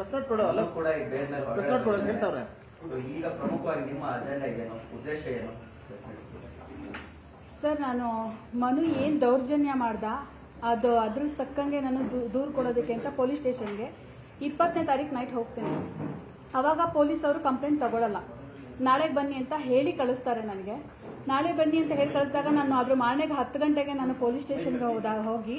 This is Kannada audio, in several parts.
ಪ್ರೆಸ್ ನೋಟ್ ಕೊಡೋ ಅಲ್ಲ? ಕೂಡ ಈ ಬೇರೆ ಮೇಲೆ ಪ್ರೆಸ್ ನೋಟ್ ಕೊಡೋದು ಹೇಳ್ತಾವ್ರೆ ಈಗ ಪ್ರಮುಖವಾಗಿ ನಿಮ್ಮ ಅಜೆಂಡಾ ಏನು ಉದ್ದೇಶ ಏನು? ಸರ್ ನಾನು ಮನು ಏನು ದೌರ್ಜನ್ಯ ಮಾಡ್ದ? ಅದು ಅದ್ರ ತಕ್ಕಂಗೆ ನಾನು ದೂರ ಕೊಡೋದಕ್ಕೆ ಅಂತ ಪೊಲೀಸ್ ಸ್ಟೇಷನ್ಗೆ ಇಪ್ಪತ್ತನೇ ತಾರೀಕು ನೈಟ್ ಹೋಗ್ತೇನೆ. ಅವಾಗ ಪೊಲೀಸ್ ಅವರು ಕಂಪ್ಲೇಂಟ್ ತಗೊಳ್ಳಲ್ಲ ನಾಳೆ ಬನ್ನಿ ಅಂತ ಹೇಳಿ ಕಳಿಸ್ತಾರೆ ನನಗೆ. ನಾಳೆ ಬನ್ನಿ ಅಂತ ಹೇಳಿ ಕಳಿಸಿದಾಗ ನಾನು ಅದ್ರ ಮಾರನೆಗೆ ಹತ್ತು ಗಂಟೆಗೆ ನಾನು ಪೊಲೀಸ್ ಸ್ಟೇಷನ್ಗೆ ಹೋದಾಗ ಹೋಗಿ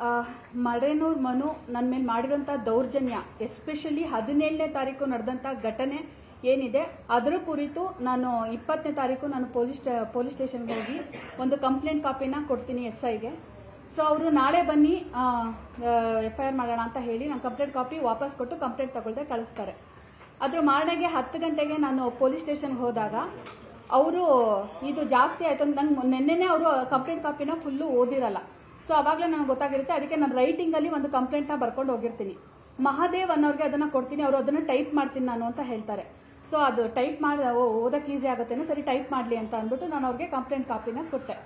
ಆ, ಮಡೇನೂರ್ ಮನು ನನ್ನ ಮೇಲೆ ಮಾಡಿರೋಂಥ ದೌರ್ಜನ್ಯ ಎಸ್ಪೆಷಲಿ ಹದಿನೇಳನೇ ತಾರೀಕು ನಡೆದಂಥ ಘಟನೆ ಏನಿದೆ ಅದರ ಕುರಿತು ನಾನು ಇಪ್ಪತ್ತನೇ ತಾರೀಕು ನಾನು ಪೊಲೀಸ್ ಪೊಲೀಸ್ ಸ್ಟೇಷನ್ಗೆ ಹೋಗಿ ಒಂದು ಕಂಪ್ಲೇಂಟ್ ಕಾಪಿನ ಕೊಡ್ತೀನಿ ಎಸ್ ಐಗೆ ಸೊ ಅವರು ನಾಳೆ ಬನ್ನಿ ಎಫ್ ಐ ಆರ್ ಮಾಡೋಣ ಅಂತ ಹೇಳಿ ನಾನು ಕಂಪ್ಲೇಂಟ್ ಕಾಪಿ ವಾಪಸ್ ಕೊಟ್ಟು ಕಂಪ್ಲೇಂಟ್ ತಗೊಳ್ದೆ ಕಳಿಸ್ತಾರೆ. ಅದ್ರ ಮಾರನೆಗೆ ಹತ್ತು ಗಂಟೆಗೆ ನಾನು ಪೊಲೀಸ್ ಸ್ಟೇಷನ್ಗೆ ಹೋದಾಗ ಅವರು ಇದು ಜಾಸ್ತಿ ಆಯ್ತು ಅಂತ ನಂಗೆ ನಿನ್ನೆನೇ ಅವರು ಕಂಪ್ಲೇಂಟ್ ಕಾಪಿನ ಫುಲ್ಲು ಓದಿರಲ್ಲ. ಸೊ ಅವಾಗಲೇ ನನಗೆ ಗೊತ್ತಾಗಿರುತ್ತೆ. ಅದಕ್ಕೆ ನಾನು ರೈಟಿಂಗಲ್ಲಿ ಒಂದು ಕಂಪ್ಲೇಂಟ್ನ ಬರ್ಕೊಂಡು ಹೋಗಿರ್ತೀನಿ. ಮಹಾದೇವ್ ಅನ್ನೋರಿಗೆ ಅದನ್ನ ಕೊಡ್ತೀನಿ. ಅವರು ಅದನ್ನ ಟೈಪ್ ಮಾಡ್ತೀನಿ ನಾನು ಅಂತ ಹೇಳ್ತಾರೆ. ಸೊ ಅದು ಟೈಪ್ ಮಾಡಿ ಓದಕ್ಕೆ ಈಸಿ ಆಗುತ್ತೆನೇ, ಸರಿ ಟೈಪ್ ಮಾಡಲಿ ಅಂತ ಅಂದ್ಬಿಟ್ಟು ನಾನು ಅವ್ರಿಗೆ ಕಂಪ್ಲೇಂಟ್ ಕಾಪಿನ ಕೊಟ್ಟೆ.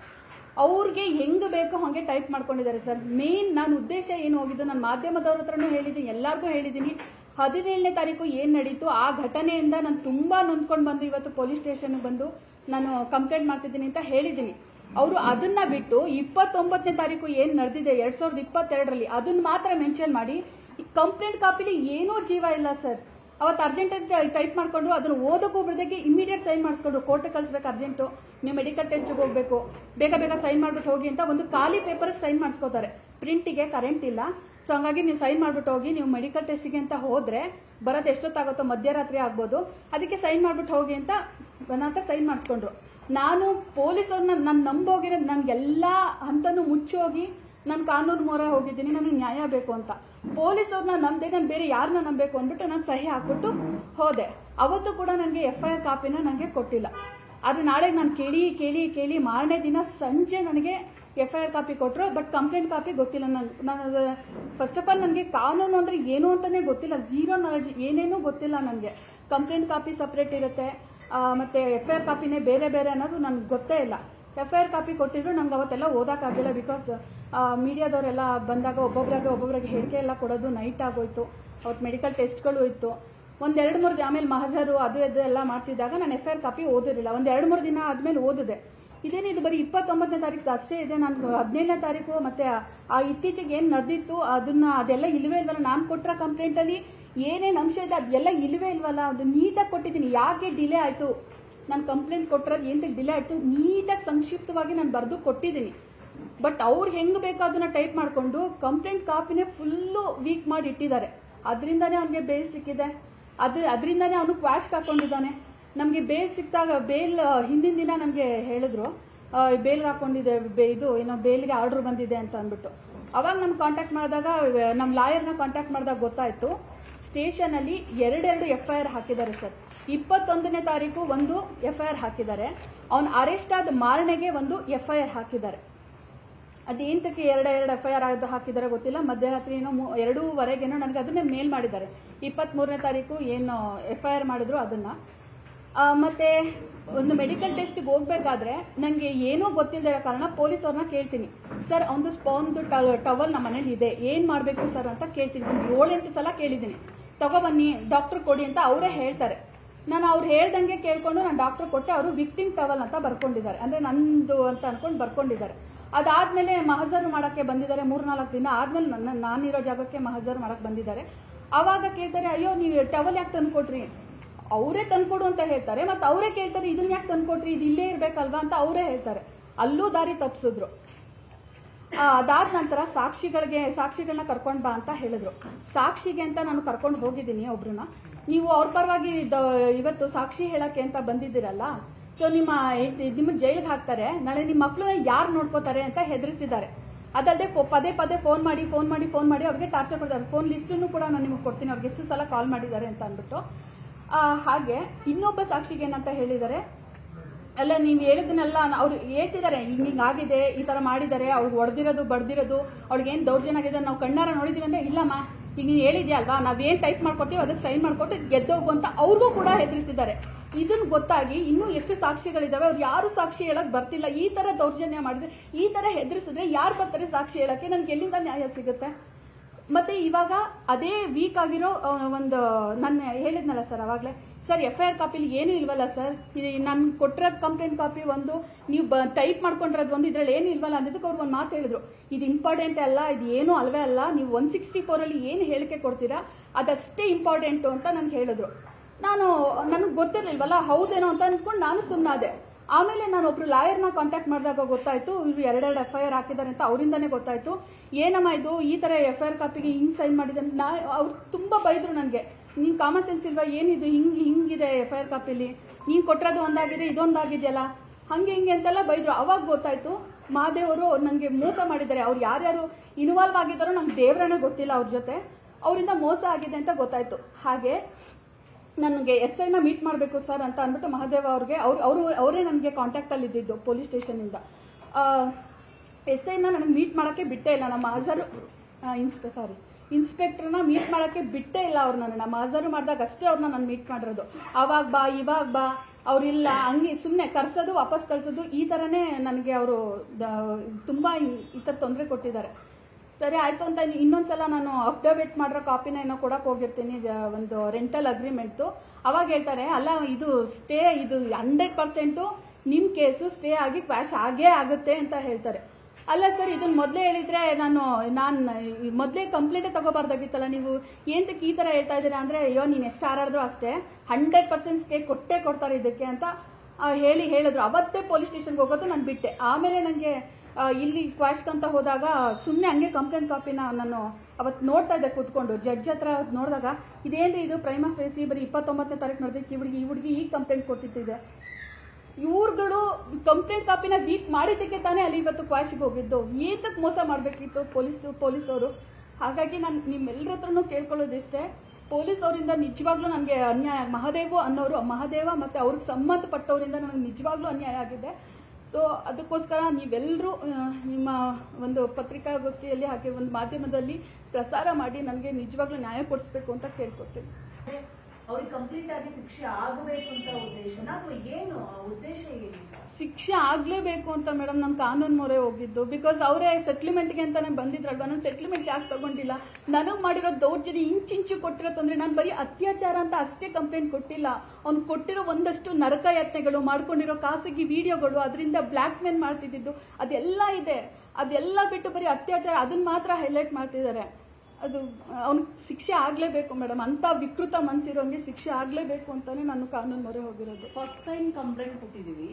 ಅವ್ರಿಗೆ ಹೆಂಗ್ ಬೇಕೋ ಹಾಗೆ ಟೈಪ್ ಮಾಡ್ಕೊಂಡಿದ್ದಾರೆ ಸರ್. ಮೇನ್ ನಾನು ಉದ್ದೇಶ ಏನು ಹೋಗಿದ್ದು, ನಾನು ಮಾಧ್ಯಮದವ್ರ ಹತ್ರನೂ ಹೇಳಿದ್ದೀನಿ, ಎಲ್ಲರಿಗೂ ಹೇಳಿದ್ದೀನಿ. ಹದಿನೇಳನೇ ತಾರೀಕು ಏನ್ ನಡೀತು, ಆ ಘಟನೆಯಿಂದ ನಾನು ತುಂಬಾ ನೊಂದ್ಕೊಂಡು ಬಂದು ಇವತ್ತು ಪೊಲೀಸ್ ಸ್ಟೇಷನ್ ಬಂದು ನಾನು ಕಂಪ್ಲೇಂಟ್ ಮಾಡ್ತಿದ್ದೀನಿ ಅಂತ ಹೇಳಿದ್ದೀನಿ. ಅವರು ಅದನ್ನ ಬಿಟ್ಟು ಇಪ್ಪತ್ತೊಂಬತ್ತನೇ ತಾರೀಕು ಏನ್ ನಡೆದಿದೆ ಎರಡ್ ಸಾವಿರದ ಇಪ್ಪತ್ತೆರಡರಲ್ಲಿ ಅದನ್ನ ಮಾತ್ರ ಮೆನ್ಷನ್ ಮಾಡಿ ಕಂಪ್ಲೇಂಟ್ ಕಾಪಿಲಿ ಏನೂ ಜೀವ ಇಲ್ಲ ಸರ್. ಅವತ್ತು ಅರ್ಜೆಂಟ್ ಅಂತ ಟೈಪ್ ಮಾಡ್ಕೊಂಡು ಅದನ್ನ ಓದಕ್ಕೂ ಬಿಡದಕ್ಕೆ ಇಮಿಡಿಯೇಟ್ ಸೈನ್ ಮಾಡಿಸ್ಕೊಂಡ್ರು ಕೋರ್ಟ್ ಕಳಿಸ್ಬೇಕು ಅರ್ಜೆಂಟು ನೀವು ಮೆಡಿಕಲ್ ಟೆಸ್ಟ್ಗೆ ಹೋಗ್ಬೇಕು. ಬೇಗ ಬೇಗ ಸೈನ್ ಮಾಡ್ಬಿಟ್ಟು ಹೋಗಿ ಅಂತ ಒಂದು ಖಾಲಿ ಪೇಪರ್ಗೆ ಸೈನ್ ಮಾಡಿಸ್ಕೋತಾರೆ. ಪ್ರಿಂಟಿಗೆ ಕರೆಂಟ್ ಇಲ್ಲ. ಸೊ ಹಂಗಾಗಿ ನೀವು ಸೈನ್ ಮಾಡ್ಬಿಟ್ಟು ಹೋಗಿ, ನೀವು ಮೆಡಿಕಲ್ ಟೆಸ್ಟಿಗೆ ಅಂತ ಹೋದ್ರೆ ಬರೋದು ಎಷ್ಟೊತ್ತಾಗುತ್ತೋ ಮಧ್ಯರಾತ್ರಿ ಆಗ್ಬೋದು. ಅದಕ್ಕೆ ಸೈನ್ ಮಾಡ್ಬಿಟ್ಟು ಹೋಗಿ ಅಂತ ನನ್ನ ಸೈನ್ ಮಾಡಿಸ್ಕೊಂಡ್ರು. ನಾನು ಪೊಲೀಸವ್ರನ್ನ ನಾನು ನಂಬೋಗಿರೋದು ನನಗೆಲ್ಲ ಹಂತನೂ ಮುಚ್ಚೋಗಿ ನಾನು ಕಾನೂನು ಮೊರೆ ಹೋಗಿದ್ದೀನಿ, ನನಗೆ ನ್ಯಾಯ ಬೇಕು ಅಂತ. ಪೊಲೀಸವ್ರನ್ನ ನಂಬದೆ ನಾನು ಬೇರೆ ಯಾರನ್ನ ನಂಬಬೇಕು ಅಂದ್ಬಿಟ್ಟು ನಾನು ಸಹಿ ಹಾಕ್ಬಿಟ್ಟು ಹೋದೆ. ಅವತ್ತು ಕೂಡ ನನಗೆ ಎಫ್ ಐ ಆರ್ ಕಾಪಿನ ನನಗೆ ಕೊಟ್ಟಿಲ್ಲ. ಅದು ನಾಳೆ ನಾನು ಕೇಳಿ ಕೇಳಿ ಕೇಳಿ ಮಾರನೇ ದಿನ ಸಂಜೆ ನನಗೆ ಎಫ್ ಐ ಆರ್ ಕಾಪಿ ಕೊಟ್ಟರು ಬಟ್ ಕಂಪ್ಲೇಂಟ್ ಕಾಪಿ ಗೊತ್ತಿಲ್ಲ ನನಗೆ ನಾನು ಫಸ್ಟ್ ಆಫ್ ಆಲ್ ನನಗೆ ಕಾನೂನು ಅಂದರೆ ಏನು ಅಂತಲೇ ಗೊತ್ತಿಲ್ಲ. ಝೀರೋ ನಾಲೆಡ್ಜ್ ಏನೇನೂ ಗೊತ್ತಿಲ್ಲ ನನಗೆ ಕಂಪ್ಲೇಂಟ್ ಕಾಪಿ ಸಪ್ರೇಟ್ ಇರುತ್ತೆ. ಮತ್ತೆ ಎಫ್ ಐ ಆರ್ ಕಾಪಿನೇ ಬೇರೆ ಬೇರೆ ಅನ್ನೋದು ನನಗೆ ಗೊತ್ತೇ ಇಲ್ಲ. ಎಫ್ ಐ ಆರ್ ಕಾಪಿ ಕೊಟ್ಟಿದ್ರು ನಂಗೆ ಅವತ್ತೆಲ್ಲ ಓದೋಕ್ಕಾಗಿಲ್ಲ ಬಿಕಾಸ್ ಮೀಡಿಯಾದವರೆಲ್ಲ ಬಂದಾಗ ಒಬ್ಬೊಬ್ರಾಗೆ ಒಬ್ಬೊಬ್ರಿಗೆ ಹೇಳಿಕೆ ಎಲ್ಲ ಕೊಡೋದು ನೈಟ್ ಆಗೋಯ್ತು. ಅವತ್ತು ಮೆಡಿಕಲ್ ಟೆಸ್ಟ್ಗಳು ಇತ್ತು. ಒಂದೆರಡು ಮೂರು ಆಮೇಲೆ ಮಹಜರು ಅದು ಇದು ಎಲ್ಲ ಮಾಡ್ತಿದ್ದಾಗ ನಾನು ಎಫ್ ಐ ಆರ್ ಕಾಪಿ ಓದಿರಲಿಲ್ಲ. ಒಂದು ಎರಡು ಮೂರು ದಿನ ಆದಮೇಲೆ ಓದಿದೆ. ಇದೇನು ಇದು ಬರೀ ಇಪ್ಪತ್ತೊಂಬತ್ತನೇ ತಾರೀಕು ಅಷ್ಟೇ ಇದೆ, ನಾನು ಹದಿನೇಳನೇ ತಾರೀಕು ಮತ್ತೆ, ಆ, ಇತ್ತೀಚೆಗೆ ಏನು ನಡೆದಿತ್ತು ಅದನ್ನ ಅದೆಲ್ಲ ಇಲ್ಲವೇ ಇಲ್ವಲ್ಲ, ನಾನು ಕೊಟ್ಟಿರೋ ಕಂಪ್ಲೇಂಟ್ ಅಲ್ಲಿ ಏನೇನು ಅಂಶ ಇದೆ ಅದೆಲ್ಲ ಇಲ್ವೇ ಇಲ್ವಲ್ಲ? ಅದು ನೀಟಾಗಿ ಕೊಟ್ಟಿದ್ದೀನಿ. ಯಾಕೆ ಡಿಲೇ ಆಯಿತು? ನಾನು ಕಂಪ್ಲೇಂಟ್ ಕೊಟ್ಟಿರೋದು ಏನಕ್ಕೆ ಡಿಲೇ ಆಯಿತು? ನೀಟಾಗಿ ಸಂಕ್ಷಿಪ್ತವಾಗಿ ನಾನು ಬರೆದು ಕೊಟ್ಟಿದ್ದೀನಿ. ಬಟ್ ಅವ್ರು ಹೆಂಗೆ ಬೇಕೋ ಅದನ್ನ ಟೈಪ್ ಮಾಡಿಕೊಂಡು ಕಂಪ್ಲೇಂಟ್ ಕಾಪಿನೇ ಫುಲ್ಲು ವೀಕ್ ಮಾಡಿ ಇಟ್ಟಿದ್ದಾರೆ. ಅದರಿಂದಾನೇ ಅವನಿಗೆ ಬೇಲ್ ಸಿಕ್ಕಿದೆ. ಅದು, ಅದರಿಂದಾನೇ ಅವನು ಕ್ವಾಶ್ ಹಾಕೊಂಡಿದ್ದಾನೆ. ನಮಗೆ ಬೇಲ್ ಸಿಕ್ಕಿದಾಗ ಬೇಲ್ ಹಿಂದಿನ ದಿನ ನಮಗೆ ಹೇಳಿದ್ರು ಬೇಲ್ಗೆ ಹಾಕೊಂಡಿದೆ, ಬೇ- ಇದು, ಏನೋ ಬೇಲ್ಗೆ ಆರ್ಡರ್ ಬಂದಿದೆ ಅಂತ ಅಂದ್ಬಿಟ್ಟು. ಅವಾಗ ನಾನು ಕಾಂಟ್ಯಾಕ್ಟ್ ಮಾಡಿದಾಗ ನಮ್ಮ ಲಾಯರ್ನ ಕಾಂಟ್ಯಾಕ್ಟ್ ಮಾಡಿದಾಗ ಗೊತ್ತಾಯ್ತು. ಸ್ಟೇಷನ್ ಅಲ್ಲಿ ಎರಡೆರಡು ಎಫ್ ಐ ಆರ್ ಹಾಕಿದ್ದಾರೆ ಸರ್. ಇಪ್ಪತ್ತೊಂದನೇ ತಾರೀಕು ಒಂದು ಎಫ್ ಐ ಆರ್ ಹಾಕಿದ್ದಾರೆ. ಅವನು ಅರೆಸ್ಟ್ ಆದ ಮಾರಣೆಗೆ ಒಂದು ಎಫ್ ಐ ಆರ್ ಹಾಕಿದ್ದಾರೆ ಅದೇಂತಕ್ಕೆ ಎರಡು ಎರಡು ಎಫ್ ಐ ಆರ್ ಹಾಕಿದ್ದಾರೆ ಗೊತ್ತಿಲ್ಲ. ಮಧ್ಯರಾತ್ರಿ ಏನೋ ಎರಡೂವರೆಗೇನೋ ನನಗೆ ಅದನ್ನೇ ಮೇಲ್ ಮಾಡಿದ್ದಾರೆ. ಇಪ್ಪತ್ತ್ ಮೂರನೇ ತಾರೀಕು ಏನು ಎಫ್ ಐ ಆರ್ ಮಾಡಿದ್ರು ಅದನ್ನ. ಮತ್ತೆ ಒಂದು ಮೆಡಿಕಲ್ ಟೆಸ್ಟ್ಗೆ ಹೋಗ್ಬೇಕಾದ್ರೆ ನನಗೆ ಏನೂ ಗೊತ್ತಿಲ್ಲದೆ ಕಾರಣ ಪೊಲೀಸ್ ಅವ್ರನ್ನ ಕೇಳ್ತೀನಿ. ಸರ್ ಒಂದು ಒಂದು ಟವಲ್ ನಮ್ಮ ಮನೇಲಿ ಇದೆ. ಏನ್ ಮಾಡಬೇಕು ಸರ್ ಅಂತ ಕೇಳ್ತೀನಿ ಒಂದು ಏಳೆಂಟು ಸಲ ಕೇಳಿದ್ದೀನಿ. ತಗೊಬನ್ನಿ ಡಾಕ್ಟರ್ ಕೊಡಿ ಅಂತ ಅವರೇ ಹೇಳ್ತಾರೆ. ನಾನು ಅವ್ರು ಹೇಳ್ದಂಗೆ ಕೇಳ್ಕೊಂಡು ನಾನು ಡಾಕ್ಟರ್ ಕೊಟ್ಟೆ. ಅವರು ವಿಕ್ಟಿಮ್ ಟವಲ್ ಅಂತ ಬರ್ಕೊಂಡಿದ್ದಾರೆ. ಅಂದ್ರೆ ನಂದು ಅಂತ ಅನ್ಕೊಂಡು ಬರ್ಕೊಂಡಿದ್ದಾರೆ. ಅದಾದ್ಮೇಲೆ ಮಹಜರು ಮಾಡಕ್ಕೆ ಬಂದಿದ್ದಾರೆ. ಮೂರ್ನಾಲ್ಕು ದಿನ ಆದ್ಮೇಲೆ ನನ್ನ, ನಾನಿರೋ ಜಾಗಕ್ಕೆ ಮಹಜರು ಮಾಡಕ್ ಬಂದಿದ್ದಾರೆ. ಅವಾಗ ಕೇಳ್ತಾರೆ, ಅಯ್ಯೋ, ನೀವು ಟವಲ್ ಯಾಕೆ ತಂದ್ಕೊಟ್ರಿ? ಅವರೇ ತಂದ್ಕೊಡು ಅಂತ ಹೇಳ್ತಾರೆ. ಮತ್ತೆ ಅವರೇ ಕೇಳ್ತಾರೆ, ಇದನ್ನ ಯಾಕೆ ತಂದ್ಕೊಟ್ರಿ? ಇದು ಇಲ್ಲೇ ಇರ್ಬೇಕಲ್ವಾ? ಅಂತ ಅವರೇ ಹೇಳ್ತಾರೆ. ಅಲ್ಲೂ ದಾರಿ ತಪ್ಪಿಸಿದ್ರು ಅದಾದ ನಂತರ ಸಾಕ್ಷಿಗಳಿಗೆ ಸಾಕ್ಷಿಗಳನ್ನ ಕರ್ಕೊಂಡು ಬಾ ಅಂತ ಹೇಳಿದ್ರು. ಸಾಕ್ಷಿಗೆ ಅಂತ ನಾನು ಕರ್ಕೊಂಡು ಹೋಗಿದ್ದೀನಿ ಒಬ್ರನ್ನ. ನೀವು ಅವ್ರ ಪರವಾಗಿ ಇವತ್ತು ಸಾಕ್ಷಿ ಹೇಳಕ್ಕೆ ಅಂತ ಬಂದಿದ್ದೀರಲ್ಲ, ಸೊ ನಿಮ್ಮ ನಿಮ್ಮ ಜೈಲಿಗೆ ಹಾಕ್ತಾರೆ, ನಾಳೆ ನಿಮ್ಮ ಮಕ್ಕಳು ಯಾರು ನೋಡ್ಕೋತಾರೆ ಅಂತ ಹೆದರಿಸಿದ್ದಾರೆ. ಅದಲ್ಲದೆ ಪದೇ ಪದೇ ಫೋನ್ ಮಾಡಿ ಫೋನ್ ಮಾಡಿ ಫೋನ್ ಮಾಡಿ ಅವ್ರಿಗೆ ಟಾರ್ಚರ್ ಕೊಡ್ತಾರೆ. ಫೋನ್ ಲಿಸ್ಟನ್ನು ಕೂಡ ನಾನು ನಿಮಗೆ ಕೊಡ್ತೀನಿ, ಅವ್ರಿಗೆ ಎಷ್ಟು ಸಲ ಕಾಲ್ ಮಾಡಿದ್ದಾರೆ ಅಂತ ಅಂದ್ಬಿಟ್ಟು. ಹಾಗೆ ಇನ್ನೊಬ್ಬ ಸಾಕ್ಷಿಗೆ ಏನಂತ ಹೇಳಿದ್ದಾರೆ ಅಲ್ಲ, ನೀವು ಹೇಳಿದ್ನೆಲ್ಲ ಅವ್ರು ಹೇಳ್ತಿದ್ದಾರೆ ಹಿಂಗ್ ಹಿಂಗ್ ಆಗಿದೆ, ಈ ತರ ಮಾಡಿದ್ದಾರೆ ಅವ್ಳಿಗೆ ಹೊಡೆದಿರೋದು ಬಡ್ದಿರೋದು, ಅವ್ಳಿಗೆ ಏನು ದೌರ್ಜನ್ಯ ಆಗಿದೆ ನಾವು ಕಣ್ಣಾರ ನೋಡಿದೀವಿ ಅಂದ್ರೆ, ಇಲ್ಲಮ್ಮ, ಈಗ ನೀನು ಹೇಳಿದ್ಯಾ ಅಲ್ವಾ? ಏನು ಟೈಪ್ ಮಾಡ್ಕೊಡ್ತೀವಿ ಅದಕ್ಕೆ ಸೈನ್ ಮಾಡ್ಕೊಟ್ಟು ಗೆದ್ದೋಗು ಅಂತ ಅವ್ರಿಗೂ ಕೂಡ ಹೆದರಿಸಿದ್ದಾರೆ. ಇದನ್ನು ಗೊತ್ತಾಗಿ ಇನ್ನೂ ಎಷ್ಟು ಸಾಕ್ಷಿಗಳಿದ್ದಾವೆ ಅವ್ರು ಯಾರು ಸಾಕ್ಷಿ ಹೇಳಕ್ ಬರ್ತಿಲ್ಲ. ಈ ತರ ದೌರ್ಜನ್ಯ ಮಾಡಿದ್ರೆ, ಈ ತರ ಹೆದರಿಸಿದ್ರೆ ಯಾರು ಬರ್ತಾರೆ ಸಾಕ್ಷಿ ಹೇಳಕ್ಕೆ? ನನ್ಗೆ ಎಲ್ಲಿಂದ ನ್ಯಾಯ ಸಿಗುತ್ತೆ? ಮತ್ತೆ ಇವಾಗ ಅದೇ ವೀಕ್ ಆಗಿರೋ ಒಂದು, ನನ್ನ ಹೇಳಿದ್ನಲ್ಲ ಸರ್ ಅವಾಗಲೇ ಸರ್ ಎಫ್ ಐ ಆರ್ ಕಾಪಿಲಿ ಏನೂ ಇಲ್ವಲ್ಲ ಸರ್ ಇದು ನಾನು ಕೊಟ್ಟಿರೋದು ಕಂಪ್ಲೇಂಟ್ ಕಾಪಿ ಒಂದು, ನೀವು ಟೈಪ್ ಮಾಡ್ಕೊಂಡಿರೋದು ಒಂದು, ಇದ್ರಲ್ಲಿ ಏನು ಇಲ್ವಲ್ಲ? ಅನ್ನೋದಕ್ಕೆ ಅವ್ರು ಒಂದು ಮಾತು ಹೇಳಿದ್ರು. ಇದು ಇಂಪಾರ್ಟೆಂಟ್ ಅಲ್ಲ, ಇದು ಏನೂ ಅಲ್ವೇ ಅಲ್ಲ, ನೀವು ಒನ್ ಸಿಕ್ಸ್ಟಿ ಫೋರಲ್ಲಿ ಏನು ಹೇಳಿಕೆ ಕೊಡ್ತೀರಾ, ಅದಷ್ಟೇ ಇಂಪಾರ್ಟೆಂಟು ಅಂತ ನನ್ಗೆ ಹೇಳಿದ್ರು. ನಾನು, ನನಗೆ ಗೊತ್ತಿರಲಿಲ್ವಲ್ಲ, ಹೌದೇನೋ ಅಂತ ಅಂದ್ಕೊಂಡು ನಾನು ಸುಮ್ಮನಾದೆ ಆಮೇಲೆ ನಾನು ಒಬ್ರು ಲಾಯರ್ನ ಕಾಂಟ್ಯಾಕ್ಟ್ ಮಾಡಿದಾಗ ಗೊತ್ತಾಯ್ತು, ಇವ್ರು ಎರಡೆರಡು ಎಫ್ ಐ ಆರ್ ಹಾಕಿದ್ದಾರೆ ಅಂತ ಅವರಿಂದನೇ ಗೊತ್ತಾಯ್ತು. ಏನಮ್ಮ ಇದು? ಈ ತರ ಎಫ್ ಐ ಆರ್ ಕಾಪಿಗೆ ಹಿಂಗ್ ಸೈನ್ ಮಾಡಿದೆ ನಾ ಅವ್ರು ತುಂಬಾ ಬೈದ್ರು ನನಗೆ. ನೀನ್ ಕಾಮನ್ ಸೆನ್ಸ್ ಇಲ್ವಾ? ಏನಿದು? ಹಿಂಗ್ ಹಿಂಗಿದೆ ಎಫ್ ಐ ಆರ್ ಕಾಪಿಲಿ ನೀನ್ ಕೊಟ್ಟಿರೋದು ಒಂದಾಗಿದೆ, ಇದೊಂದಾಗಿದೆಯಲ್ಲ? ಹಂಗೆ ಹಿಂಗೆ ಅಂತೆಲ್ಲ ಬೈದ್ರು. ಅವಾಗ ಗೊತ್ತಾಯ್ತು, ಮಹಾದೇವರು ನನಗೆ ಮೋಸ ಮಾಡಿದ್ದಾರೆ. ಅವ್ರು ಯಾರ್ಯಾರು ಇನ್ವಾಲ್ವ್ ಆಗಿದ್ದಾರೋ ನಂಗೆ ದೇವ್ರನೇ ಗೊತ್ತಿಲ್ಲ ಅವ್ರ ಜೊತೆ. ಅವರಿಂದ ಮೋಸ ಆಗಿದೆ ಅಂತ ಗೊತ್ತಾಯ್ತು. ಹಾಗೆ ನನಗೆ ಎಸ್ ಐನ ಮೀಟ್ ಮಾಡಬೇಕು ಸರ್ ಅಂತ ಅಂದ್ಬಿಟ್ಟು ಮಹಾದೇವ ಅವ್ರಿಗೆ, ಅವ್ರು, ಅವರು, ಅವರೇ ನನಗೆ ಕಾಂಟ್ಯಾಕ್ಟಲ್ಲಿ ಇದ್ದಿದ್ದು ಪೊಲೀಸ್ ಸ್ಟೇಷನಿಂದ ಎಸ್ ಐನ ನನಗೆ ಮೀಟ್ ಮಾಡೋಕ್ಕೆ ಬಿಟ್ಟೇ ಇಲ್ಲ. ನಮ್ಮ ಆಜರು ಇನ್ಸ್ಪೆ ಸಾರಿ ಇನ್ಸ್ಪೆಕ್ಟರ್ನ ಮೀಟ್ ಮಾಡೋಕ್ಕೆ ಬಿಟ್ಟೇ ಇಲ್ಲ ಅವ್ರು ನನ್ನ ನಮ್ಮ ಆಜರು ಮಾಡಿದಾಗ ಅಷ್ಟೇ ಅವ್ರನ್ನ ನಾನು ಮೀಟ್ ಮಾಡಿರೋದು. ಅವಾಗ ಬಾ, ಇವಾಗ ಬಾ ಅವರಿಲ್ಲ ಹಂಗೆ ಸುಮ್ಮನೆ ಕರ್ಸೋದು, ವಾಪಸ್ ಕಳ್ಸೋದು, ಈ ಥರನೇ ನನಗೆ ಅವರು ತುಂಬ ಈ ಥರ ತೊಂದರೆ ಕೊಟ್ಟಿದ್ದಾರೆ. ಸರಿ, ಆಯ್ತು ಅಂತ ಇನ್ನೊಂದು ಇನ್ನೊಂದ್ಸಲ ನಾನು ಅಪ್ಡೇಟ್ ಮಾಡಿರೋ ಕಾಪಿನ ಏನೋ ಕೊಡಕ್ ಹೋಗಿರ್ತೀನಿ ಒಂದು ರೆಂಟಲ್ ಅಗ್ರಿಮೆಂಟು ಅವಾಗ ಹೇಳ್ತಾರೆ, ಅಲ್ಲ, ಇದು ಸ್ಟೇ ಇದು ಹಂಡ್ರೆಡ್ ಪರ್ಸೆಂಟು ನಿಮ್ಮ ಕೇಸು ಸ್ಟೇ ಆಗಿ ಕ್ವಾಶ್ ಆಗೇ ಆಗುತ್ತೆ ಅಂತ ಹೇಳ್ತಾರೆ. ಅಲ್ಲ ಸರ್ ಇದನ್ನ ಮೊದಲೇ ಹೇಳಿದ್ರೆ ನಾನು ನಾನು ಮೊದಲೇ ಕಂಪ್ಲೇಂಟೇ ತಗೋಬಾರ್ದಾಗಿತ್ತಲ್ಲ ನೀವು? ಏನಕ್ಕೆ ಈ ಥರ ಹೇಳ್ತಾ ಇದ್ದೀರಾ ಅಂದರೆ, ಅಯ್ಯೋ, ನೀನು ಎಷ್ಟು ಹಾರಾಡಿದ್ರು ಅಷ್ಟೇ ಹಂಡ್ರೆಡ್ ಪರ್ಸೆಂಟ್ ಸ್ಟೇ ಕೊಟ್ಟೇ ಕೊಡ್ತಾರೆ ಇದಕ್ಕೆ ಅಂತ ಹೇಳಿ ಹೇಳಿದ್ರು. ಅವತ್ತೇ ಪೊಲೀಸ್ ಸ್ಟೇಷನ್ಗೆ ಹೋಗೋದು ನಾನು ಬಿಟ್ಟೆ. ಆಮೇಲೆ ನನಗೆ ಇಲ್ಲಿ ಕ್ವಾಶ್ಕ್ ಅಂತ ಹೋದಾಗ ಸುಮ್ಮನೆ ಹಂಗೆ ಕಂಪ್ಲೇಂಟ್ ಕಾಪಿನ ನಾನು ಅವತ್ತು ನೋಡ್ತಾ ಇದ್ದೆ ಕೂತ್ಕೊಂಡು. ಜಡ್ಜ್ ಹತ್ರ ನೋಡಿದಾಗ, ಇದೇನ್ರಿ ಇದು ಪ್ರೈಮ ಫೇಸಿ ಬರೀ ಇಪ್ಪತ್ತೊಂಬತ್ತನೇ ತಾರೀಕು ನೋಡಿದ್ರೆ ಈ ಹುಡುಗಿ ಈ ಹುಡುಗಿ ಈಗ ಕಂಪ್ಲೇಂಟ್ ಕೊಟ್ಟಿದ್ದಿದೆ. ಇವ್ರುಗಳು ಕಂಪ್ಲೇಂಟ್ ಕಾಪಿನ ವೀಕ್ ಮಾಡಿದ್ದಕ್ಕೆ ತಾನೇ ಅಲ್ಲಿ ಇವತ್ತು ಕ್ವಾಶಿಗೆ ಹೋಗಿದ್ದು. ಏತಕ್ಕೆ ಮೋಸ ಮಾಡಬೇಕಿತ್ತು ಪೊಲೀಸ್ ಪೊಲೀಸವರು? ಹಾಗಾಗಿ ನಾನು ನಿಮ್ಮೆಲ್ಲರ ಹತ್ರನೂ ಕೇಳ್ಕೊಳ್ಳೋದಿಷ್ಟೇ ಪೊಲೀಸ್ ಅವರಿಂದ ನಿಜವಾಗ್ಲೂ ನನಗೆ ಅನ್ಯಾಯ, ಮಹದೇವು ಅನ್ನೋರು, ಮಹಾದೇವ ಮತ್ತು ಅವ್ರಿಗೆ ಸಂಬಂಧಪಟ್ಟವರಿಂದ ನನಗೆ ನಿಜವಾಗ್ಲೂ ಅನ್ಯಾಯ ಆಗಿದೆ. ಸೊ ಅದಕ್ಕೋಸ್ಕರ ನೀವೆಲ್ಲರೂ ನಿಮ್ಮ ಒಂದು ಪತ್ರಿಕಾಗೋಷ್ಠಿಯಲ್ಲಿ ಹಾಗೆ ಒಂದು ಮಾಧ್ಯಮದಲ್ಲಿ ಪ್ರಸಾರ ಮಾಡಿ ನನಗೆ ನಿಜವಾಗ್ಲೂ ನ್ಯಾಯ ಕೊಡಿಸ್ಬೇಕು ಅಂತ ಕೇಳ್ಕೊತೀನಿ. ಅವ್ರಿಗೆ ಕಂಪ್ಲೀಟ್ ಆಗಿ ಶಿಕ್ಷೆ ಆಗಬೇಕು ಅಂತ ಉದ್ದೇಶನ? ಅಥವಾ ಏನು? ಶಿಕ್ಷೆ ಆಗ್ಲೇಬೇಕು ಅಂತ ಮೇಡಮ್ ನಾನು ಕಾನೂನು ಮೊರೆ ಹೋಗಿದ್ದು. ಬಿಕಾಸ್ ಅವರೇ ಸೆಟ್ಲ್ಮೆಂಟ್ಗೆ ಅಂತಾನೆ ಬಂದಿದ್ರಲ್ವಾ? ನಾನು ಸೆಟ್ಲ್ಮೆಂಟ್ ಯಾಕೆ ತಗೊಂಡಿಲ್ಲ? ನನಗೆ ಮಾಡಿರೋ ದೌರ್ಜನ್ಯ ಇಂಚಿಂಚು ಕೊಟ್ಟಿರೋ ತೊಂದರೆ ನಾನು ಬರೀ ಅತ್ಯಾಚಾರ ಅಂತ ಅಷ್ಟೇ ಕಂಪ್ಲೇಂಟ್ ಕೊಟ್ಟಿಲ್ಲ. ಅವ್ನು ಕೊಟ್ಟಿರೋ ಒಂದಷ್ಟು ನರಕ ಯತ್ನೆಗಳು, ಮಾಡ್ಕೊಂಡಿರೋ ಖಾಸಗಿ ವಿಡಿಯೋಗಳು, ಅದರಿಂದ ಬ್ಲ್ಯಾಕ್ ಮೇಲ್ ಮಾಡ್ತಿದ್ದು ಅದೆಲ್ಲ ಇದೆ. ಅದೆಲ್ಲ ಬಿಟ್ಟು ಬರೀ ಅತ್ಯಾಚಾರ ಅದನ್ನ ಮಾತ್ರ ಹೈಲೈಟ್ ಮಾಡ್ತಿದ್ದಾರೆ. ಅದು ಅವ್ನಿಗೆ ಶಿಕ್ಷೆ ಆಗ್ಲೇಬೇಕು ಮೇಡಮ್. ಅಂತ ವಿಕೃತ ಮನಸ್ಸಿರೋಂಗೆ ಶಿಕ್ಷೆ ಆಗ್ಲೇಬೇಕು ಅಂತಾನೆ ನಾನು ಕಾನೂನು ಮೊರೆ ಹೋಗಿರೋದು. First time complaint ಕೊಟ್ಟಿದೀವಿ